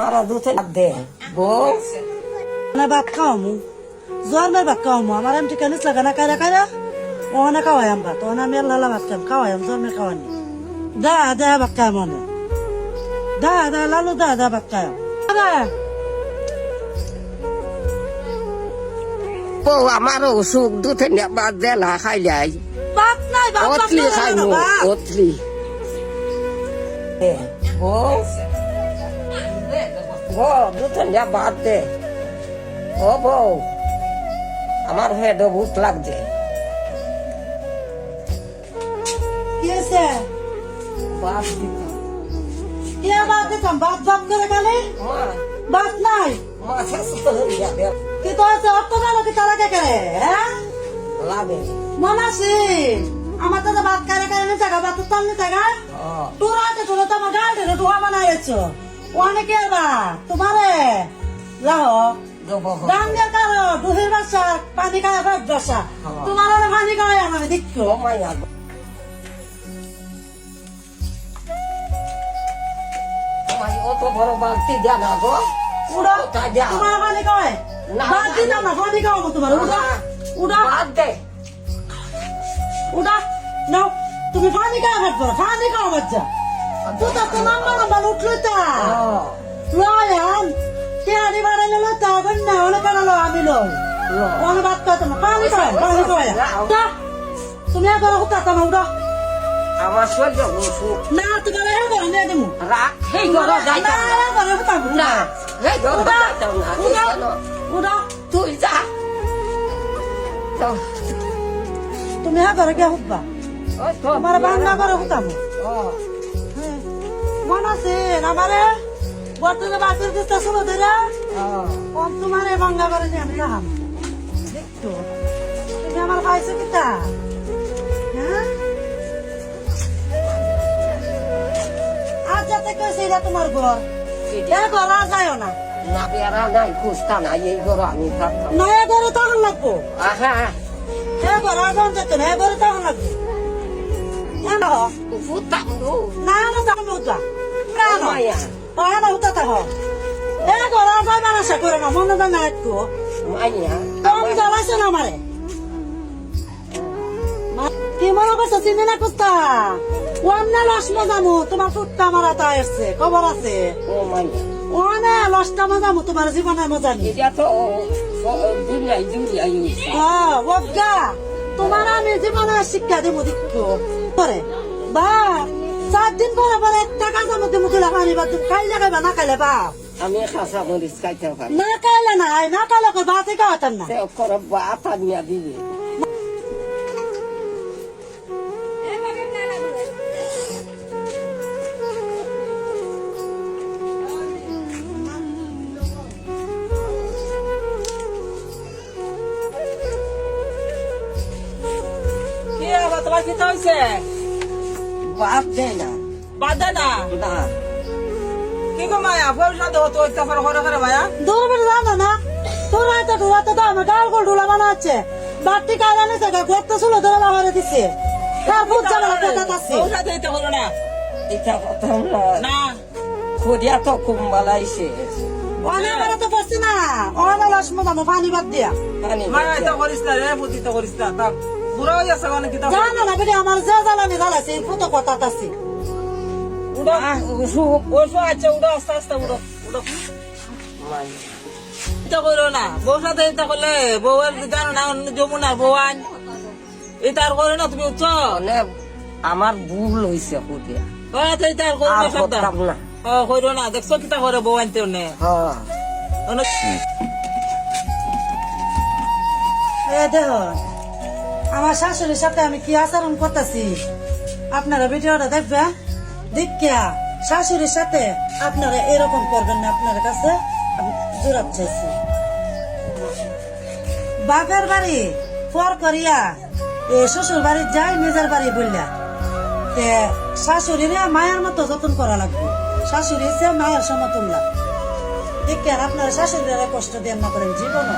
মারা দুধে দে। বউ না ভাত খাওয়া মু জোয়ার মের ভাত খাওয়া মু আমার এমটি কানিস লাগা না কায়রা কায়রা ওখানে খাওয়াইম ভাত। ওখানে আমি আল্লাহ ভাত খাম খাওয়াইম জোয়ার মের খাওয়ানি। দা দা ভাত খাই মনে দা দা লালু দা দা ভাত খাই বউ আমার অসুখ দুধে নেবা দেলা খাইলাই অতলি খাইমু। অতলি। বউ বউ দুধে নেবা দে। ও বউ আমার হেড ভূত লাগছে। বাস দিতাম ভাত করে গেলে ভাত নাই? কি তো আছে? অত ভালো কি তারা কে করে হ্যাঁ লাগে। মনে আছে? আমার তো খাই খাই নি জায়গা ভাত তো নি জায়গা ও তোরা আছে তোরা তো আমার গাড়ি রে ধোয়া বানাইছো অনেকে বা তোমারে লাহ দেবো কারও দুহের বাসা পানি খায় ভাত বাসা হ্যাঁ। তোমার পানি খায় আমার দেখছ ও মাইয়া তোমার অত বড় বালতি দেয়া না গো। উড়া তোমার পানি খায়। না, ভাত না, পানি খাওয়াবো তোমার উড়া উড়া। বাদ দে। উড়া নাও তুমি পানি খাওয়া ভাত পানি খাওয়া বাচ্চা। তো তো নাম্বার নাম্বার উঠল তা। লয়ান তেহারি বাড়াইলে লতা না অনেক আনালো আমি লই। অনেক ভাত খাওয়া তোমার? পানি খাওয়া পানি খাওয়া তুমি এখন হুতা তোমার উড়া আমার সহ্য না তোমার এখন করে নিয়ে দেবো রাখ। সেই ঘরে যাইতাম না না হুতা না ঘরে যাইতাম না তুই উড়া তুই যা। তুমি কে হুতবা বাংলা করে হুতাম ও, মন আছে আমারে বর্তমানে বাসের চেষ্টা শুরু ধরে কম তোমার বাংলা করে নিয়ে আমি যাহাম দেখতো তুমি আমার পাইছো কিতা হ্যাঁ আজ যাতে কইছে এটা তোমার ঘর এটা এ ঘর আর না না বেড়া নাই খুঁজতা নাই এই ঘরে আমি থাকতাম না এ ঘরে তখন লাগবো এ ঘর আর যাওয়া যেত না এ ঘরে তখন লাগবো কেন ফুতাম দু না না তখন মায়া হয় না উঠা থাক এ ঘর আর যাইবার আশা করে না মনে হয় না একটু। কম জ্বালাইছো না আমারে। কি মনে করছ চিনি না কুস্তা? ওয়ান্না লসমো যামু তোমার ফুটটা আমার আতা আসছে খবর আছে? ওয়ানে লসটা মজামু তোমার জীবনের মজা নিয়ে এটা তো দুনিয়ায় দুনিয়ায় হ্যাঁ ওগা তোমার আমি জীবনে শিক্ষা দেবো দেখো করে বা চার দিন পরে পরে একটা কাজের মধ্যে মুখে লাগানি বা তুমি খাইলে খাইবা না খাইলে বা? আমি খাসা মরিচ খাইতে পারি। না খাইলে না না খাইলে কই বাতে খাওয়াতাম না। সে করে বাত আনিয়া দিবে। তোমার কি হয়েছে বাপ দেয় না বাদ দে না না কি গো মায়া পয়সা দেবো তো ইচ্ছা করে করে মায়া দূর বেড়ে না তোরা তো ঢুলাতে দাও আমার গাল গোল ঢুলা বানাচ্ছে বাড়তি গা ঘরতে ছিল ধরে লাগারে দিছে তার বুঝ যাবে না কথা আছে পয়সা দিতে হলো না এটা কথা না না তো অনে আমার তো পড়ছি না অনে লস মজা পানি বাদ দিয়া পানি মায়া এটা করিস না রে বুদ্ধি তো করিস না বুড়া হয়ে যাচ্ছে মানে কি তা? না বেটি আমার যে জ্বালানি জ্বালাইছে এই ফুটো কথা আছে। উড়ো। আস্তে আস্তে উড়ো উড়ো। এটা করো না বউ সাথে এটা করলে বউয়ের জানো না যমুনা বউয়ান এটা আর করে না তুমি উঠছো? মানে আমার ভুল খুদিয়া হয়তো এটা আর করো না দেখছ কিটা করে বউ আনতে নে হ্যাঁ। অনেক এ দেহ আমার শাশুড়ির সাথে আমি কি আচরণ করতেছি? আপনারা ভিডিওটা দেখবে দেখিয়া শাশুড়ির সাথে আপনারা এরকম করবেন না আপনার কাছে। জোরাত চাইছি। বাপের বাড়ি পর করিয়া এ শ্বশুর বাড়ি যাই নিজের বাড়ি বললা তে শাশুড়িরে মায়ের মতো যতন করা লাগবে। শাশুড়ি সে মায়ের সমতুল্য। দেখে আপনারা শাশুড়িরা কষ্ট দেন না করেন, জীবনও।